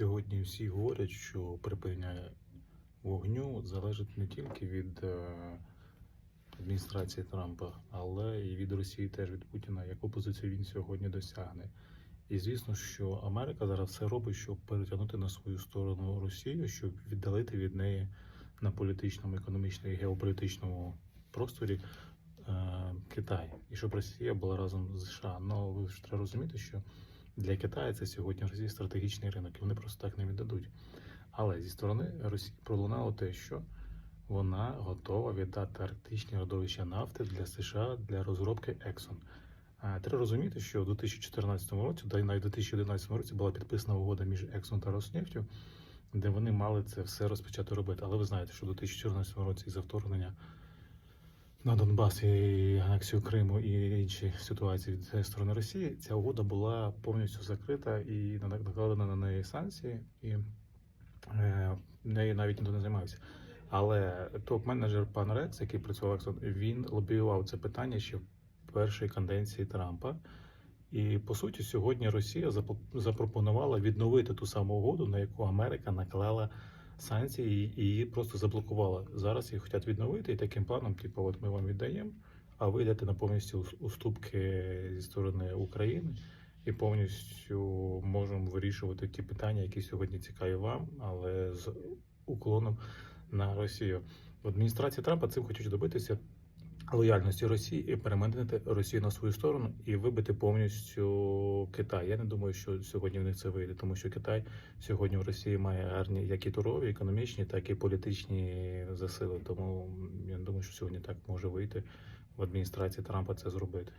Сьогодні всі говорять, що припинення вогню залежить не тільки від е, адміністрації Трампа, але і від Росії теж від Путіна, яку позицію він сьогодні досягне. І звісно, що Америка зараз все робить, щоб перетягнути на свою сторону Росію, щоб віддалити від неї на політичному, економічному і геополітичному просторі е, Китай, і щоб Росія була разом з США. Ну ви ж треба розуміти, що для Китаю це сьогодні Росія стратегічний ринок, і вони просто так не віддадуть. Але зі сторони Росії пролунало те, що вона готова віддати арктичні родовища нафти для США для розробки. А, Треба розуміти, що в 2014 році, та й навіть в 2011 році була підписана угода між Exxon та Роснефтю, де вони мали це все розпочати робити. Але ви знаєте, що в 2014 році із-за вторгнення на Донбас і анексію Криму і інші ситуації від сторони Росії, ця угода була повністю закрита і накладена на неї санкції, і е, нею навіть ніхто не займався. Але топ-менеджер пан Рекс, який працював в він лобіював це питання ще в першій каденції Трампа. І по суті, сьогодні Росія запропонувала відновити ту саму угоду, на яку Америка наклала санкції і її просто заблокувала. Зараз їх хочуть відновити, і таким планом, типу, от ми вам віддаємо, а ви йдете на повністю ус- уступки зі сторони України і повністю можемо вирішувати ті питання, які сьогодні цікаві вам, але з уклоном на Росію. В адміністрації Трампа цим хочуть добитися лояльності Росії і переманити Росію на свою сторону і вибити повністю Китай. Я не думаю, що сьогодні в них це вийде, тому що Китай сьогодні в Росії має гарні як і турові, економічні, так і політичні засили. Тому я не думаю, що сьогодні так може вийти в адміністрації Трампа це зробити.